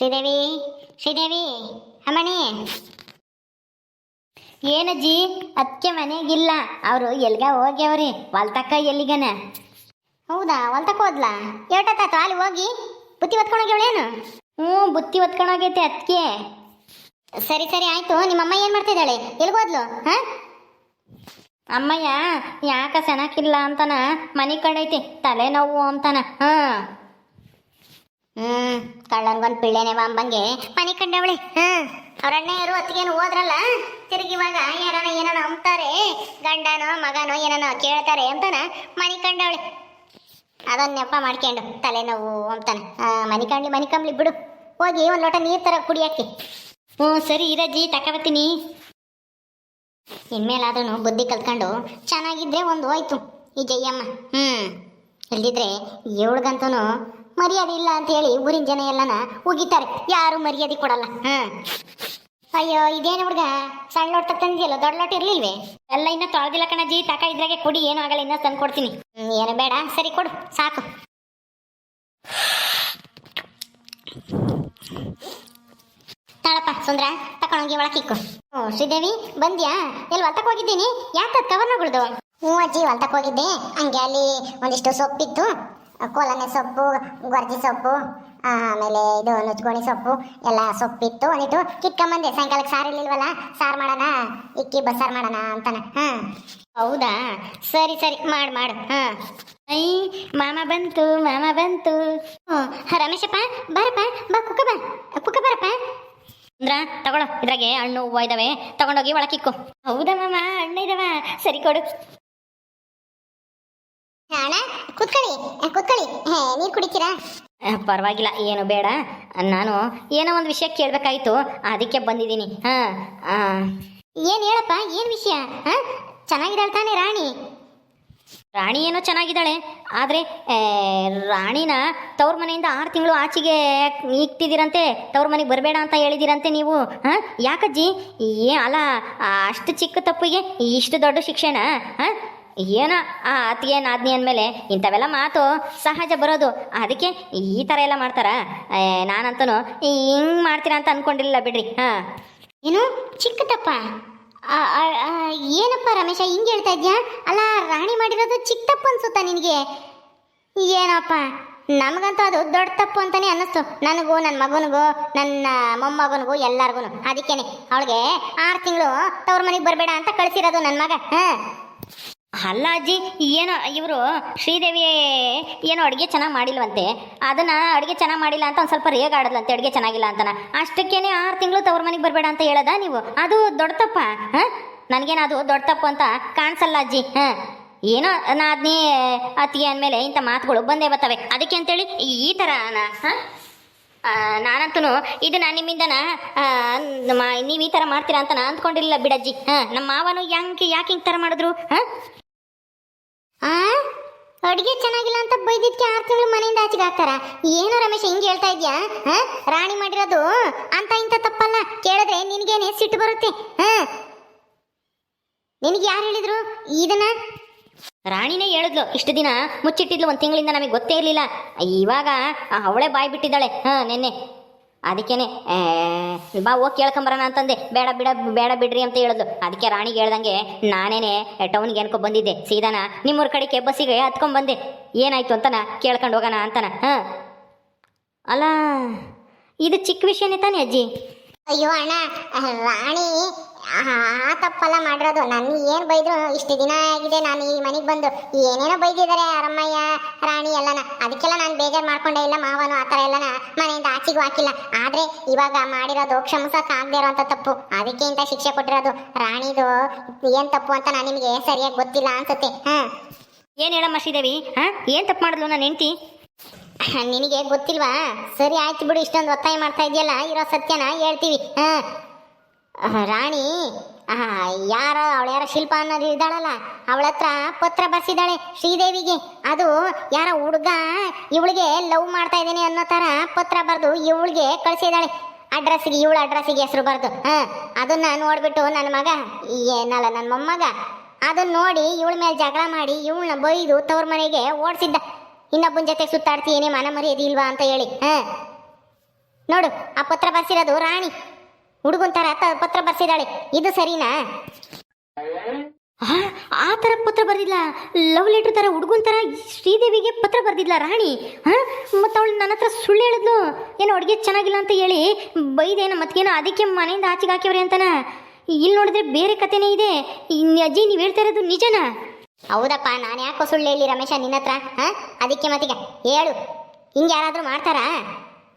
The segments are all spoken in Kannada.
ಶ್ರೀದೇವಿ ಶ್ರೀದೇವಿ, ಅಮ್ಮಣಿ. ಏನಜ್ಜಿ ಅದಕ್ಕೆ ಮನೆಗಿಲ್ಲ. ಅವರು ಎಲ್ಗ ಹೋಗ್ಯವ್ರಿ ಹೊಲ್ತಕ್ಕ ಎಲ್ಲಿಗನ? ಹೌದಾ ಹೊಲ್ತಕ್ಕ ಹೋದ್ಲಾ? ಎರಡತ್ತಾತು ಅಲ್ಲಿ ಹೋಗಿ ಬುತ್ತಿ ಹೊತ್ಕೊಂಡೋಗ್ಯವಳೇನು ಹ್ಞೂ, ಬುತ್ತಿ ಹೊತ್ಕೊಂಡೋಗೈತೆ ಅದಕ್ಕೆ ಸರಿ ಸರಿ, ಆಯಿತು. ನಿಮ್ಮಮ್ಮ ಏನು ಮಾಡ್ತಿದ್ದಾಳೆ ಎಲ್ಗೋದ್ಲು ಹಾಂ? ಅಮ್ಮಯ್ಯ, ಯಾಕ ಸೆನಕಿಲ್ಲ ಅಂತಾನ? ಮನೆ ಕಂಡೈತಿ ತಲೆನೋವು ಅಂತನ? ಹಾ. ಹ್ಮ್ ಕಳ್ಳನ್ಗೊಂದ್ ಪಿಳ್ಳೆನೆ ಅಂಬಂಗೆ. ಮನೆ ಕಂಡವಳೆ ಹ್ಮ್ ಅವ್ರ ಅಣ್ಣಯ್ಯರು ಅತ್ತಿಗೇನು ಹೋದ್ರಲ್ಲ? ತಿರುಗಿ ಇವಾಗ ಯಾರನ ಏನನ ಅಂತಾರೆ ಗಂಡನೋ, ಮಗನೋ ಏನನೋ ಕೇಳ್ತಾರೆ ಅಂತಾನ ಮನೆ ಕಂಡವಳೆ. ಅದನ್ನ ನೆಪ ಮಾಡ್ಕೊಂಡು ತಲೆನೋವು ಅಂತಾನೆ ಮನೆ ಕಂಡ್ಲಿ ಮನೆ ಕಂಬ್ಲಿ ಬಿಡು. ಹೋಗಿ ಒಂದು ಲೋಟ ನೀರು ತರ ಕುಡಿಯಕ್ಕೆ. ಹ್ಞೂ, ಸರಿ ಇರಜ್ಜಿ ತಕಬತ್ತೀನಿ ಇನ್ಮೇಲಾದ್ರೂ ಬುದ್ಧಿ ಕಲ್ತ್ಕೊಂಡು ಚೆನ್ನಾಗಿದ್ರೆ ಒಂದು ಹೋಯ್ತು. ಈ ಜಯ್ಯಮ್ಮ ಹ್ಞೂ ಇಲ್ದಿದ್ರೆ ಇವಳಿಗಂತೂ ಮರ್ಯಾದೆ ಇಲ್ಲ ಅಂತ ಹೇಳಿ ಊರಿನ ಜನ ಎಲ್ಲನ ಉಗಿತಾರೆ. ಯಾರು ಮರ್ಯಾದೆ ಕೊಡಲ್ಲ. ಹಾಂ. ಅಯ್ಯೋ ಇದೇನು ಹುಡುಗ? ಸಣ್ಣ ಲೋಟ ತಂದಿಯಲ್ಲ ದೊಡ್ಡ ಲೋಟ ಇರ್ಲಿಲ್ವೇ? ಎಲ್ಲ ಇನ್ನ ತೊಳೆದಿಲ್ಲ ಕಣಜ್ಜಿ ತಕ ಇದ್ರಾಗೆ ಕುಡಿ ಏನೂ ಆಗಲ್ಲ ಇನ್ನ ತಂದು ಕೊಡ್ತೀನಿ. ಹ್ಮ್, ಏನು ಬೇಡ ಸರಿ ಕೊಡು ಸಾಕು. ತಾಳಪ್ಪ ಸುಂದ್ರ ತಕೊಂಡೋಗಿ ಒಳಕಿಕ್ಕು ಓ ಶ್ರೀದೇವಿ ಬಂದ್ಯಾ? ಎಲ್ಲಿ ಹೊಲ್ತಕ್ಕೆ ಹೋಗಿದ್ದೀನಿ? ಯಾಕೆ ಕವರ್ನಗಳ್ದು ಹ್ಞೂ ಅಜ್ಜಿ ಹೊಲ್ತಕ್ಕೆ ಹೋಗಿದ್ದೆ. ಹಂಗೆ ಅಲ್ಲಿ ಒಂದಿಷ್ಟು ಸೊಪ್ಪಿತ್ತು. ಕೋಲನೆ ಸೊಪ್ಪು, ಗೊರ್ಜಿ ಸೊಪ್ಪು ಆಮೇಲೆ ಇದು ನುಚ್ಕೋಣಿ ಸೊಪ್ಪು, ಎಲ್ಲ ಸೊಪ್ಪಿತ್ತು ಒಂದಿಟ್ಟು ಕಿತ್ಕೊಂಬಂದೆ. ಸಾಯಂಕಾಲಕ್ಕೆ ಸಾರು ಇರ್ಲಿಲ್ವಲ್ಲ ಸಾರು ಮಾಡೋಣ? ಇಕ್ಕಿ ಬಸ್ಸಾರು ಮಾಡೋಣ ಅಂತಾನೆ. ಹಾಂ. ಹೌದಾ? ಸರಿ ಸರಿ. ಮಾಡು ಮಾಡು. ಹಾಂ. ಐ, ಮಾಮ ಬಂತು ಮಾಮ ಬಂತು. ಹ್ಞೂ. ರಮೇಶಪ್ಪ, ಬಾರಪ್ಪ, ಬಾ, ಕುಕ್ಕ ಬಾ. ಕುಕ್ಕ ಬಾರಪ್ಪ. ಅಂದ್ರ ತಗೊಳ್ಳೋ ಇದ್ರಾಗೆ ಹಣ್ಣು, ಹೂವು ಇದಾವೆ. ತಗೊಂಡೋಗಿ ಒಳಕಿಕ್ಕು. ಹೌದಾ ಮಾಮ? ಹಣ್ಣು ಇದಾವ? ಸರಿ ಕೊಡು. ಅಣ್ಣ ಕುತ್ಕೊಳ್ಳಿ ಕುತ್ಕೊಳ್ಳಿ. ನೀರು ಕುಡಿತೀರಾ? ಪರವಾಗಿಲ್ಲ ಏನು ಬೇಡ. ನಾನು ಏನೋ ಒಂದು ವಿಷಯ ಕೇಳಬೇಕಾಯ್ತು ಅದಕ್ಕೆ ಬಂದಿದ್ದೀನಿ. ಹಾಂ ಏನು ಹೇಳಪ್ಪ ಏನು ವಿಷಯ? ಹಾಂ ಚೆನ್ನಾಗಿದ್ದಾಳೆ ತಾನೇ ರಾಣಿ? ರಾಣಿ ಏನೋ ಚೆನ್ನಾಗಿದ್ದಾಳೆ ಆದರೆ ರಾಣಿನ ತವ್ರ ಮನೆಯಿಂದ ಆರು ತಿಂಗಳು ಆಚೆಗೆ ಇಕ್ತಿದ್ದೀರಂತೆ ತವ್ರ ಮನೆಗೆ ಬರಬೇಡ ಅಂತ ಹೇಳಿದಿರಂತೆ ನೀವು. ಹಾಂ ಯಾಕಜ್ಜಿ? ಏ ಅಲ್ಲ ಅಷ್ಟು ಚಿಕ್ಕ ತಪ್ಪಿಗೆ ಇಷ್ಟು ದೊಡ್ಡ ಶಿಕ್ಷಣ ಹಾಂ ಏನೋ? ಆ ಅತ್ತಿಗೆ ನಾದ್ನಿ ಅಂದಮೇಲೆ ಇಂಥವೆಲ್ಲ ಮಾತು ಸಹಜ ಬರೋದು. ಅದಕ್ಕೆ ಈ ಥರ ಎಲ್ಲ ಮಾಡ್ತಾರಾ. ನಾನಂತೂ ಹಿಂಗೆ ಮಾಡ್ತೀರಾ ಅಂತ ಅನ್ಕೊಂಡಿಲ್ಲ ಬಿಡ್ರಿ. ಹಾಂ. ಏನು? ಚಿಕ್ಕ ತಪ್ಪ ಏನಪ್ಪ ರಮೇಶ, ಹಿಂಗೆ ಹೇಳ್ತಾ ಇದ್ಯಾ? ಅಲ್ಲ, ರಾಣಿ ಮಾಡಿರೋದು ಚಿಕ್ಕ ತಪ್ಪು ಅನ್ಸುತ್ತಾ ನಿನಗೆ? ಏನಪ್ಪ? ನಮಗಂತೂ ಅದು ದೊಡ್ಡ ತಪ್ಪು ಅಂತಾನೆ ಅನ್ನಿಸ್ತು. ನನಗೂ ನನ್ನ ಮಗನಿಗೂ, ನನ್ನ ಮೊಮ್ಮಗನಿಗೂ ಎಲ್ಲರಿಗೂ ಅದಕ್ಕೇನೆ. ಅವಳಿಗೆ ಆರು ತಿಂಗಳು ತವ್ರ ಮನೆಗೆ ಬರಬೇಡ ಅಂತ ಕಳಿಸಿರೋದು ನನ್ನ ಮಗ. ಹಾಂ. ಅಲ್ಲ ಅಜ್ಜಿ, ಏನೋ, ಇವರು ಶ್ರೀದೇವಿ ಏನೋ ಅಡುಗೆ ಚೆನ್ನಾಗಿ ಮಾಡಿಲ್ವಂತೆ. ಅದನ್ನ ಅಡುಗೆ ಚೆನ್ನಾಗಿ ಮಾಡಿಲ್ಲ ಅಂತ ಒಂದು ಸ್ವಲ್ಪ ರೇಗಾಡದ್ಲಂತೆ ಅಡುಗೆ ಚೆನ್ನಾಗಿಲ್ಲ ಅಂತನ. ಅಷ್ಟಕ್ಕೇನೆ ಆರು ತಿಂಗಳು ತವ್ರ ಮನೆಗೆ ಬರಬೇಡ ಅಂತ ಹೇಳದ ನೀವು? ಅದು ದೊಡ್ಡ ತಪ್ಪ, ಹಾಂ? ನನಗೇನು ಅದು ದೊಡ್ಡ ತಪ್ಪು ಅಂತ ಕಾಣಿಸಲ್ಲ ಅಜ್ಜಿ, ಹಾಂ? ಏನೋ, ನಾದ್ನಿ, ಅತ್ತಿಗೆ ಅಂದಮೇಲೆ ಇಂಥ ಮಾತುಗಳು ಬಂದೇ ಬರ್ತವೆ. ಅದಕ್ಕೆ ಅಂತೇಳಿ ಈ ಥರ ಹಾಂ? ನಾನಂತೂ ಇದು ನಿಮ್ಮಿಂದನ ನಿಮ್ಮಿಂದ ನಮ್ಮ ನೀವು ಈ ಥರ ಮಾಡ್ತೀರಾ ಅಂತ ನಾನು ಅಂದ್ಕೊಂಡಿರಲಿಲ್ಲ ಬಿಡಜ್ಜಿ, ಹಾಂ? ನಮ್ಮ ಮಾವನು ಯಾಕೆ ಯಾಕೆ ಹಿಂಗೆ ಥರ ಮಾಡಿದ್ರು, ಹಾಂ? ಆ? ಅಡುಗೆ ಚೆನ್ನಾಗಿಲ್ಲ ಅಂತ ಬೈದಿದ್ಕೆ ಆರು ತಿಂಗಳು ಮನೆಯಿಂದ ಆಚೆಗೆ ಹಾಕ್ತಾರ? ಏನು ರಮೇಶ್ ಹಿಂಗೆ ಹೇಳ್ತಾ ಇದ್ಯಾ? ರಾಣಿ ಮಾಡಿರೋದು ಅಂತ ಇಂಥ ತಪ್ಪಲ್ಲ. ಕೇಳಿದ್ರೆ ನಿನಗೇನೆ ಸಿಟ್ಟು ಬರುತ್ತೆ. ಹಾ ನಿನಗೆ ಯಾರು ಹೇಳಿದ್ರು? ಇದನ್ನ? ರಾಣಿನೇ ಹೇಳಿದ್ಲು. ಇಷ್ಟು ದಿನ ಮುಚ್ಚಿಟ್ಟಿದ್ಲು, ಒಂದು ತಿಂಗಳಿಂದ ನಮಗೆ ಗೊತ್ತೇ ಇರಲಿಲ್ಲ. ಇವಾಗ ಅವಳೇ ಬಾಯಿ ಬಿಟ್ಟಿದ್ದಾಳೆ ಹಾಂ, ನೆನ್ನೆ. ಅದಕ್ಕೇನೆ ಬಾ, ಹೋಗಿ ಕೇಳ್ಕೊಂಬರೋಣ ಅಂತಂದೆ. ಬೇಡ, ಬಿಡ, ಬೇಡ ಬಿಡ್ರಿ ಅಂತ ಹೇಳಿದ್ಲು. ಅದಕ್ಕೆ ರಾಣಿಗೆ ಹೇಳ್ದಂಗೆ, ನಾನೇನೆ ಟೌನ್ಗೆ ಅನ್ಕೊ ಬಂದಿದ್ದೆ. ಸೀದಾನ ನಿಮ್ಮೂರ ಕಡೆಗೆ ಬಸ್ಸಿಗೆ ಹತ್ಕೊಂಡ್ ಬಂದೆ. ಏನಾಯ್ತು ಅಂತನ ಕೇಳ್ಕೊಂಡು ಹೋಗೋಣ ಅಂತನ. ಹಾಂ. ಅಲ್ಲ ಇದು ಚಿಕ್ಕ ವಿಷಯನೇ ತಾನೇ ಅಜ್ಜಿ? ಅಯ್ಯೋ ಅಣ್ಣ, ರಾಣಿ ಆ ತಪ್ಪಲ್ಲ ಮಾಡಿರೋದು. ನಾನು ಏನು ಬೈದ್ರು ಇಷ್ಟು ದಿನ ಆಗಿದೆ ನಾನು ಈ ಮನೆಗೆ ಬಂದು ಏನೇನೋ ಬೈದಿದ್ದಾರೆ ಅರಮ್ಮಯ್ಯ ರಾಣಿ ಎಲ್ಲನ. ಅದಕ್ಕೆಲ್ಲ ನಾನು ಬೇಜಾರು ಮಾಡ್ಕೊಂಡೆ. ಇಲ್ಲ ಮಾವನು ಆ ಥರ ಎಲ್ಲನ ಮನೆಯಿಂದ ಆಚೆಗೂ ಹಾಕಿಲ್ಲ. ಆದರೆ ಇವಾಗ ಮಾಡಿರೋದು ಕ್ಷಮಿಸಕ್ಕೆ ಆಗದೆ ಇರೋಂಥ ತಪ್ಪು. ಅದಕ್ಕೆ ಇಂಥ ಶಿಕ್ಷೆ ಕೊಟ್ಟಿರೋದು ರಾಣಿದು. ಏನು ತಪ್ಪು ಅಂತ ನಾನು ನಿಮಗೆ ಸರಿಯಾಗಿ ಗೊತ್ತಿಲ್ಲ ಅನ್ಸುತ್ತೆ. ಹಾಂ. ಏನು ಹೇಳಮ್ಮ ಶ್ರೀದೇವಿ? ಹಾಂ? ಏನು ತಪ್ಪು ಮಾಡಿದ್ಲು ನಾನು ಹೆಂಡ್ತಿ? ನಿನಗೆ ಗೊತ್ತಿಲ್ವಾ? ಸರಿ ಆಯ್ತು ಬಿಡು ಇಷ್ಟೊಂದು ಒತ್ತಾಯ ಮಾಡ್ತಾ ಇದೆಯಲ್ಲ? ಇರೋ ಸತ್ಯನ ಹೇಳ್ತೀವಿ. ಹಾಂ. ರಾಣಿ. ಯಾರ ಅವಳ ಯಾರ ಶಿಲ್ಪ ಅನ್ನೋದು ಇದ್ದಾಳಲ್ಲ, ಅವಳ ಹತ್ರ ಪತ್ರ ಬರ್ಸಿದ್ದಾಳೆ ಶ್ರೀದೇವಿಗೆ. ಅದು ಯಾರ ಹುಡುಗ ಇವಳಿಗೆ ಲವ್ ಮಾಡ್ತಾ ಇದ್ದೇನೆ ಅನ್ನೋ ಥರ ಪತ್ರ ಬರೆದು ಇವಳಿಗೆ ಕಳಿಸಿದ್ದಾಳೆ. ಅಡ್ರೆಸ್ಸಿಗೆ ಇವಳ ಅಡ್ರೆಸ್ಸಿಗೆ ಹೆಸರು ಬರೆದು, ಹಾಂ, ಅದನ್ನ ನೋಡಿಬಿಟ್ಟು ನನ್ನ ಮಗ, ಏನಲ್ಲ, ನನ್ನ ಮೊಮ್ಮಗ, ಅದನ್ನ ನೋಡಿ ಇವಳ ಮೇಲೆ ಜಗಳ ಮಾಡಿ ಇವಳನ್ನ ಬೈದು ತವ್ರ ಮನೆಗೆ ಓಡಿಸಿದ್ದ. ಇನ್ನೊಬ್ಬನ ಜೊತೆ ಸುತ್ತಾಡ್ತೀನಿ ಮನ ಮರ್ಯಾದೆ ಇಲ್ವಾ ಅಂತ ಹೇಳಿ, ಹಾಂ. ನೋಡು, ಆ ಪತ್ರ ಬರ್ಸಿರೋದು ರಾಣಿ. ಹುಡುಗನ್ ತರ ತ- ಪತ್ರ ಬರ್ಸಿದಾಳೆ. ಇದು ಸರಿನಾ? ಆ, ತರ ಪತ್ರ ಬರ್ದಿಲ್ಲ ಲವ್ ಲೆಟರ್ ತರ ಹುಡುಗನ್ ತರ ಶ್ರೀದೇವಿಗೆ ಪತ್ರ ಬರ್ದಿದ್ಲ ರಾಣಿ. ಹಾಂ ಮತ್ತು ಅವಳು ನನ್ನ ಹತ್ರ ಸುಳ್ಳು ಹೇಳಿದ್ಲು. ಏನೋ ಅಡುಗೆ ಚೆನ್ನಾಗಿಲ್ಲ ಅಂತ ಹೇಳಿ ಬೈದೇನ ಮತ್ತೇನು ಅದಕ್ಕೆ ಮನೆಯಿಂದ ಆಚೆಗೆ ಹಾಕ್ಯವ್ರೆ ಅಂತನ. ಇಲ್ಲಿ ನೋಡಿದ್ರೆ ಬೇರೆ ಕಥೆನೇ ಇದೆ. ಅಜ್ಜಿ ನೀವು ಹೇಳ್ತಾ ಇರೋದು ನಿಜನಾ? ಹೌದಪ್ಪ ನಾನು ಯಾಕೋ ಸುಳ್ಳು ಹೇಳಿ ರಮೇಶ ನಿನ್ನ ಹತ್ರ ಹಾಂ ಅದಕ್ಕೆ ಮತ್ತೀಗ ಹೇಳು. ಹಿಂಗೆ ಯಾರಾದರೂ ಮಾಡ್ತಾರಾ?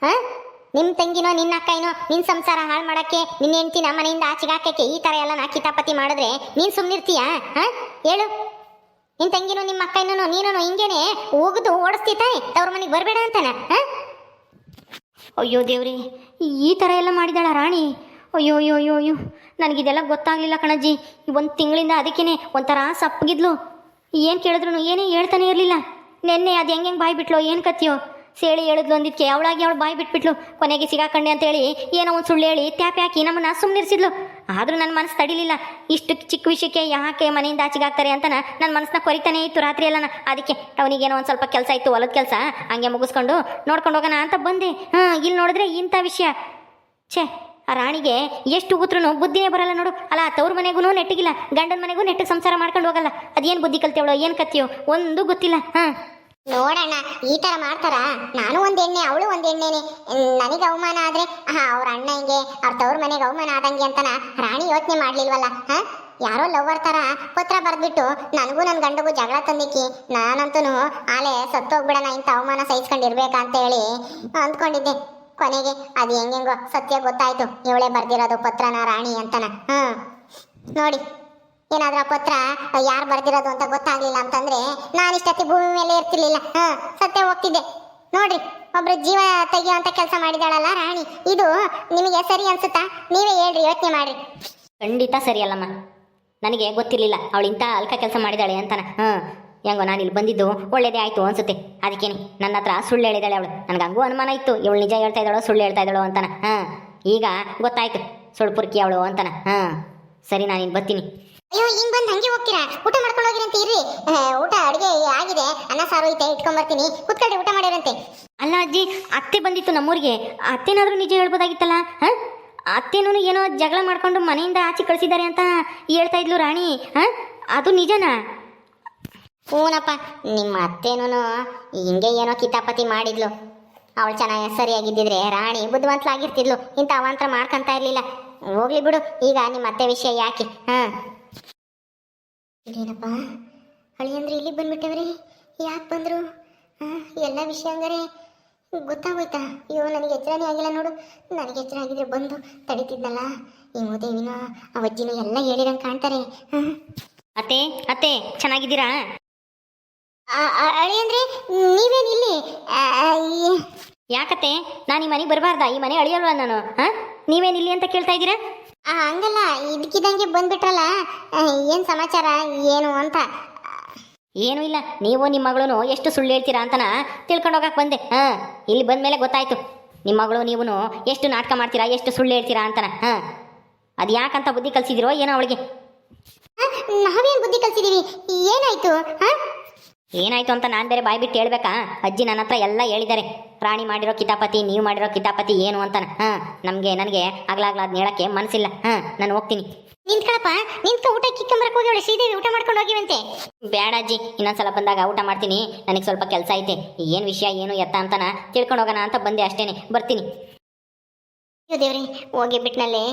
ಹಾ ನಿಮ್ಮ ತಂಗಿನೋ, ನಿನ್ನ ಅಕ್ಕನೋ ನಿನ್ ಸಂಸಾರ ಹಾಳು ಮಾಡಕ್ಕೆ, ನಿನ್ನ ನಮ್ಮ ಮನೆಯಿಂದ ಆಚೆಗೆ ಹಾಕಕ್ಕೆ ಈ ತರ ಎಲ್ಲ ನಾ ಮಾಡಿದ್ರೆ ನೀನು ಸುಮ್ಮನಿರ್ತೀಯಾ ಹಾ? ಹೇಳು. ನಿನ್ ತಂಗಿನೂ ನಿಮ್ಮ ಅಕ್ಕನೂ ನೀನು ಹಿಂಗೇನೆ ಹೋಗುದು ಓಡಿಸ್ತೀತಾನೆ ತವ್ರ ಮನೆಗೆ ಬರಬೇಡ ಅಂತಾನ, ಹಾ? ಅಯ್ಯೋ ದೇವ್ರಿ, ಈ ಥರ ಎಲ್ಲ ಮಾಡಿದಾಳ ರಾಣಿ. ಅಯ್ಯೋ ಅಯ್ಯೋ ಅಯ್ಯೋ ಅಯ್ಯೋ, ನನಗಿದೆಲ್ಲ ಗೊತ್ತಾಗಲಿಲ್ಲ ಕಣಜ್ಜಿ. ಒಂದು ತಿಂಗಳಿಂದ ಅದಕ್ಕೇನೆ ಒಂಥರ ಸಪ್ಪಗಿದ್ಲು. ಏನು ಕೇಳಿದ್ರು ಏನೇ ಹೇಳ್ತಾನೆ ಇರಲಿಲ್ಲ. ನೆನ್ನೆ ಅದು ಹೆಂಗೆ ಬಾಯಿ ಬಿಟ್ಲೋ ಏನು ಕತ್ತಿಯೋ? ಸೇಳಿ ಹೇಳಿದ್ಲು ಅಂದಿದ್ಕೆ ಅವಳಾಗಿ ಅವಳು ಬಾಯಿ ಬಿಟ್ಬಿಟ್ಲು? ಕೊನೆಗೆ ಸಿಗಾಕಂಡೆ ಅಂತೇಳಿ ಏನೋ ಒಂದು ಸುಳ್ಳು ಹೇಳಿ ಟ್ಯಾಪ್ ಹಾಕಿ ನಮ್ಮನ್ನ ಸುಮ್ಮನಿರಿಸಿದ್ಲು ಆದರೂ ನನ್ನ ಮನಸ್ಸು ತಡಿಲಿಲ್ಲ. ಇಷ್ಟು ಚಿಕ್ಕ ವಿಷಯಕ್ಕೆ ಯಾಕೆ ಮನೆಯಿಂದ ಆಚೆಗಾಗ್ತಾರೆ ಅಂತ ನನ್ನ ಮನಸ್ಸನ್ನ ಕೊರಿತಾನೆ ಇತ್ತು ರಾತ್ರಿ ಎಲ್ಲ ಅದಕ್ಕೆ ಅವನಿಗೇನೋ ಒಂದು ಸ್ವಲ್ಪ ಕೆಲಸ ಇತ್ತು, ಹೊಲದ ಕೆಲಸ, ಹಂಗೆ ಮುಗಿಸ್ಕೊಂಡು ನೋಡ್ಕೊಂಡು ಹೋಗೋಣ ಅಂತ ಬಂದೆ. ಹಾಂ, ಇಲ್ಲಿ ನೋಡಿದ್ರೆ ಇಂಥ ವಿಷಯ. ಛೇ, ಆ ರಾಣಿಗೆ ಎಷ್ಟು ಕೂತ್ರೂ ಬುದ್ಧಿನೇ ಬರಲ್ಲ ನೋಡು. ಅಲ್ಲ ತವ್ರ ಮನೆಗೂ ನೆಟ್ಟಿಗಿಲ್ಲ, ಗಂಡನ ಮನೆಗೂ ನೆಟ್ಟಿಗೆ ಸಂಸಾರ ಮಾಡ್ಕೊಂಡು ಹೋಗಲ್ಲ. ಅದೇನು ಬುದ್ಧಿ ಕಲ್ತೇವಳೋ ಏನು ಕತ್ತಿಯೋ ಒಂದು ಗೊತ್ತಿಲ್ಲ. ಹಾಂ. ನೋಡಣ್ಣ, ಈ ತರ ಮಾಡ್ತಾರ? ನಾನು ಒಂದ್ ಎಣ್ಣೆ ಅವಳು ಒಂದ್ ಎಣ್ಣೆನೆ ನನಗೆ ಅವಮಾನ ಆದ್ರೆ ಅವ್ರ ಅಣ್ಣ ಹಿಂಗೆ, ಅವ್ರ ತವ್ರ ಮನೆಗೆ ಅವಮಾನ ಆದಂಗೆ ಅಂತನ ರಾಣಿ ಯೋಚನೆ ಮಾಡ್ಲಿಲ್ವಲ್ಲ, ಹ? ಯಾರೋ ಲವ್ವರ್ ತರ ಪತ್ರ ಬರ್ದ್ಬಿಟ್ಟು, ನನಗೂ ನನ್ನ ಗಂಡಗೂ ಜಗಳ ತಂದಿಕ್ಕಿ ನಾನಂತೂ ಆಲೆ ಸತ್ತೋಗ್ಬಿಡಣ ಇಂತ ಅವಮಾನ ಸಹಿಸ್ಕೊಂಡಿರ್ಬೇಕಾ? ಅಂತ ಹೇಳಿ ಅಂದ್ಕೊಂಡಿದ್ದೆ. ಕೊನೆಗೆ, ಅದು ಹೆಂಗೆಂಗೋ ಸತ್ಯ ಗೊತ್ತಾಯ್ತು, ಇವಳೇ ಬರ್ದಿರೋದು ಪತ್ರನ ರಾಣಿ ಅಂತನ. ಹ್ಮ್. ನೋಡಿ ಏನಾದ್ರೂ ಆ ಪತ್ರ ಯಾರು ಬರ್ದಿರೋದು ಅಂತ ಗೊತ್ತಾಗ್ಲಿಲ್ಲ ಅಂತಂದ್ರೆ ನಾನು ಇಷ್ಟೊತ್ತಿ ಭೂಮಿ ಮೇಲೆ ಇರ್ತಿರ್ಲಿಲ್ಲ. ಹಾ ಸತ್ಯ ಹೋಗ್ತಿದ್ದೆ. ನೋಡ್ರಿ, ಒಬ್ರು ಜೀವ ತೆಗಿಯುವಂತ ಕೆಲಸ ಮಾಡಿದಾಳಲ್ಲ ರಾಣಿ. ಇದು ನಿಮಗೆ ಸರಿ ಅನ್ಸುತ್ತಾ? ನೀವೇ ಹೇಳ್ರಿ, ಯೋಚನೆ ಮಾಡ್ರಿ. ಖಂಡಿತ ಸರಿಯಲ್ಲಮ್ಮ ನನಗೆ ಗೊತ್ತಿರಲಿಲ್ಲ, ಅವಳು ಇಂಥ ಅಲ್ಕ ಕೆಲಸ ಮಾಡಿದಾಳೆ ಅಂತಾನ. ಹಾಂ, ಹೆಂಗೋ ನಾನು ಇಲ್ಲಿ ಬಂದಿದ್ದು ಒಳ್ಳೇದೇ ಆಯ್ತು ಅನ್ಸುತ್ತೆ. ಅದಕ್ಕೇನೆ, ನನ್ನ ಹತ್ರ ಸುಳ್ಳು ಹೇಳಿದಾಳೆ ಅವಳು. ನನಗೆ ಹಂಗೂ ಅನುಮಾನ ಇತ್ತು, ಇವಳು ನಿಜ ಹೇಳ್ತಾ ಇದ್ದಾಳೋ ಸುಳ್ಳು ಹೇಳ್ತಾ ಇದ್ದಾಳೋ ಅಂತಾನ. ಹಾ, ಈಗ ಗೊತ್ತಾಯ್ತು ಸುಳ್ಳು ಪುರ್ಕಿ ಅವಳು ಅಂತಾನ. ಹಾ, ಸರಿ ನಾನು ಬರ್ತೀನಿ. ಅಯ್ಯೋ ಹಿಂಗ್ ಬಂದ್ ಹಂಗೆ ಹೋಗ್ತೀರಾ? ಊಟ ಮಾಡ್ಕೊಂಡು ಹೋಗಿರಂತೆ ಇರ್ರಿ. ಊಟ ಅಡಿಗೆ ಆಗಿದೆ. ಅನ್ನ ಸಾರು ಐತೆ ಇಟ್ಕೊಂಡ್ ಬರ್ತೀನಿ. ಕುತ್ಕೊಳ್ರಿ ಊಟ ಮಾಡಿರಂತೆ ಅಲ್ಲ ಅಜ್ಜಿ ಅತ್ತೆ ಬಂದಿತ್ತು ನಮ್ಮೂರಿಗೆ. ಅತ್ತೆನಾದ್ರೂ ನಿಜ ಹೇಳ್ಬೋದಾಗಿತ್ತಲ್ಲ ಹಾಂ? ಅತ್ತೆನೂ ಏನೋ ಜಗಳ ಮಾಡ್ಕೊಂಡು ಮನೆಯಿಂದ ಆಚೆ ಕಳಿಸಿದ್ದಾರೆ ಅಂತ ಹೇಳ್ತಾ ಇದ್ಲು ರಾಣಿ ಹಾಂ? ಅದು ನಿಜನಾ? ಹೂನಪ್ಪ ನಿಮ್ಮ ಅತ್ತೇನೂ ಹಿಂಗೆ ಏನೋ ಕಿತಾಪತಿ ಮಾಡಿದ್ಲು. ಅವಳು ಚೆನ್ನಾಗಿ ಸರಿಯಾಗಿದ್ದಿದ್ರೆ ರಾಣಿ ಬುದ್ಧಿವಂತಲಾಗಿರ್ತಿದ್ಲು. ಇಂಥ ಅವಾಂತರ ಮಾಡ್ಕೊಂತ ಇರಲಿಲ್ಲ. ಹೋಗ್ಲಿ ಬಿಡು ಈಗ ನಿಮ್ಮ ಅತ್ತೆ ವಿಷಯ ಯಾಕೆ ಹಾ? ಇದೇನಪ್ಪ ಅಳಿಯಂದ್ರೆ ಇಲ್ಲಿ ಬಂದ್ಬಿಟ್ಟವ್ರಿ? ಯಾಕೆ ಬಂದ್ರು? ಹಾ ಎಲ್ಲ ವಿಷಯ ಅಂದರೆ ಗೊತ್ತಾಗೋಯ್ತಾ? ಅಯ್ಯೋ ನನಗೆ ಎಚ್ಚರನೇ ಆಗಿಲ್ಲ ನೋಡು. ನನಗೆ ಎಚ್ಚರ ಆಗಿದ್ರೆ ಬಂದು ತಡಿತಿದ್ನಲ್ಲ. ಈ ಮೋದೇವಿನ ಆ ಅಜ್ಜಿನೂ ಎಲ್ಲ ಹೇಳಿರಂಗೆ ಕಾಣ್ತಾರೆ. ಹಾಂ ಅತ್ತೆ ಅತ್ತೆ ಚೆನ್ನಾಗಿದ್ದೀರಾ? ಅಳಿಯಂದ್ರೆ ನೀವೇನು ಇಲ್ಲಿ? ಯಾಕತ್ತೆ? ನಾನು ಈ ಮನೆಗೆ ಬರಬಾರ್ದಾ? ಈ ಮನೆ ಅಳಿಯಲ್ವಾ ನಾನು? ಹಾಂ ನೀವೇನು ಇಲ್ಲಿ ಅಂತ ಕೇಳ್ತಾ ಇದ್ದೀರಾ? ಹಂಗಲ್ಲ ಇದಕ್ಕಿದಂಗೆ ಬಂದ್ಬಿಟ್ರಲ್ಲ ಏನು ಸಮಾಚಾರ ಏನು ಅಂತ. ಏನೂ ಇಲ್ಲ ನೀವು ನಿಮ್ಮ ಮಗಳೂ ಎಷ್ಟು ಸುಳ್ಳು ಹೇಳ್ತೀರಾ ಅಂತನ ತಿಳ್ಕೊಂಡು ಹೋಗಕ್ಕೆ ಬಂದೆ. ಹಾಂ ಇಲ್ಲಿ ಬಂದ ಮೇಲೆ ಗೊತ್ತಾಯ್ತು. ನಿಮ್ಮ ಮಗಳು ನೀವು ಎಷ್ಟು ನಾಟಕ ಮಾಡ್ತೀರಾ ಎಷ್ಟು ಸುಳ್ಳು ಹೇಳ್ತೀರಾ ಅಂತನ. ಹಾಂ ಅದು ಯಾಕಂತ ಬುದ್ಧಿ ಕಲಿಸಿದಿರೋ ಏನೋ ಅವಳಿಗೆ. ನಾವೇನು ನಾವೇನ್ ಬುದ್ಧಿ ಕಲ್ಸಿದೀವಿ? ಏನಾಯ್ತು ಹಾ? ಏನಾಯ್ತು ಅಂತ ನಾನು ಬೇರೆ ಬಾಯ್ಬಿಟ್ಟು ಹೇಳ್ಬೇಕಾ? ಅಜ್ಜಿ ನನ್ನ ಹತ್ರ ಎಲ್ಲ ಹೇಳಿದ್ದಾರೆ. ರಾಣಿ ಮಾಡಿರೋ ಕಿತಾಪತಿ ನೀವು ಮಾಡಿರೋ ಕಿತಾಪತಿ ಏನು ಅಂತಾನೆ? ಹಾಂ ನಮಗೆ ನನಗೆ ಆಗ್ಲಾಗ್ಲಾದ್ ಹೇಳಕ್ಕೆ ಮನಸ್ಸಿಲ್ಲ ಹಾಂ ನಾನು ಹೋಗ್ತೀನಿ. ನಿಂತ್ಕೊಳಪ್ಪ ನಿಂತ್ಕ ಊಟ ಕಿಕ್ಕಂಬರಕ್ ಹೋಗಿ ಅವಳು ಸೀದೇವಿ ಊಟ ಮಾಡ್ಕೊಂಡು ಹೋಗಿವಂತೆ. ಬೇಡ ಅಜ್ಜಿ ಇನ್ನೊಂದ್ಸಲ ಬಂದಾಗ ಊಟ ಮಾಡ್ತೀನಿ. ನನಗೆ ಸ್ವಲ್ಪ ಕೆಲಸ ಐತೆ. ಏನು ವಿಷಯ ಏನು ಎತ್ತ ಅಂತನ ತಿಳ್ಕೊಂಡು ಹೋಗೋಣ ಅಂತ ಬಂದೆ ಅಷ್ಟೇನೆ. ಬರ್ತೀನಿ. ಅಯ್ಯೋ ದೇವ್ರಿ ಹೋಗಿ ಬಿಟ್ನಲ್ಲೇ.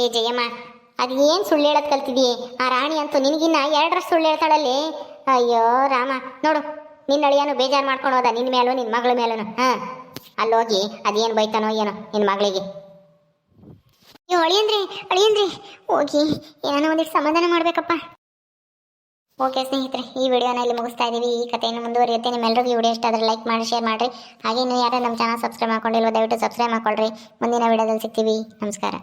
ಏ ಜಯಮ್ಮ ಅದು ಏನು ಸುಳ್ಳು ಹೇಳೋದು ಕಲ್ತಿದೀ ಆ ರಾಣಿ ಅಂತೂ ನಿನಗಿನ್ನ ಎರಡರಷ್ಟು ಸುಳ್ಳು ಹೇಳ್ತಾಳಲ್ಲಿ. ಅಯ್ಯೋ ರಾಮ ನೋಡು. ನಿನ್ನ ಅಳಿಯನು ಬೇಜಾರು ಮಾಡ್ಕೊಂಡು ಹೋದ ನಿನ್ನ ಮೇಲೂ ನಿನ್ನ ಮಗಳ ಮೇಲೂ ಹಾಂ ಅಲ್ಲೋಗಿ ಅದೇನು ಬೈತಾನೋ ಏನೋ ನಿನ್ನ ಮಗಳಿಗೆ. ನೀವು ಅಳಿಯನ್ರಿ ಅಳಿಯನ್ರಿ ಹೋಗಿ ಏನೋ ಒಂದಿಷ್ಟು ಸಮಾಧಾನ ಮಾಡಬೇಕಪ್ಪ. ಓಕೆ ಸ್ನೇಹಿತರೆ, ಈ ವಿಡಿಯೋನ ಇಲ್ಲಿ ಮುಗಿಸ್ತಾ ಇದ್ದೀವಿ ಈ ಕಥೆಯನ್ನು ಮುಂದುವರಿಯುತ್ತೆ. ನಿಮ್ಮೆಲ್ಲರಿಗೂ ಈ ವಿಡಿಯೋ ಇಷ್ಟ ಆದರೆ ಲೈಕ್ ಮಾಡಿ, ಶೇರ್ ಮಾಡಿರಿ. ಹಾಗೆ ಇನ್ನೂ ಯಾರು ನಮ್ಮ ಚಾನಲ್ ಸಬ್ಸ್ಕ್ರೈಬ್ ಮಾಡ್ಕೊಂಡಿಲ್ವೋ, ದಯವಿಟ್ಟು ಸಬ್ಸ್ಕ್ರೈಬ್ ಮಾಡ್ಕೊಳ್ರಿ. ಮುಂದಿನ ವಿಡಿಯೋದಲ್ಲಿ ಸಿಗ್ತೀವಿ. ನಮಸ್ಕಾರ.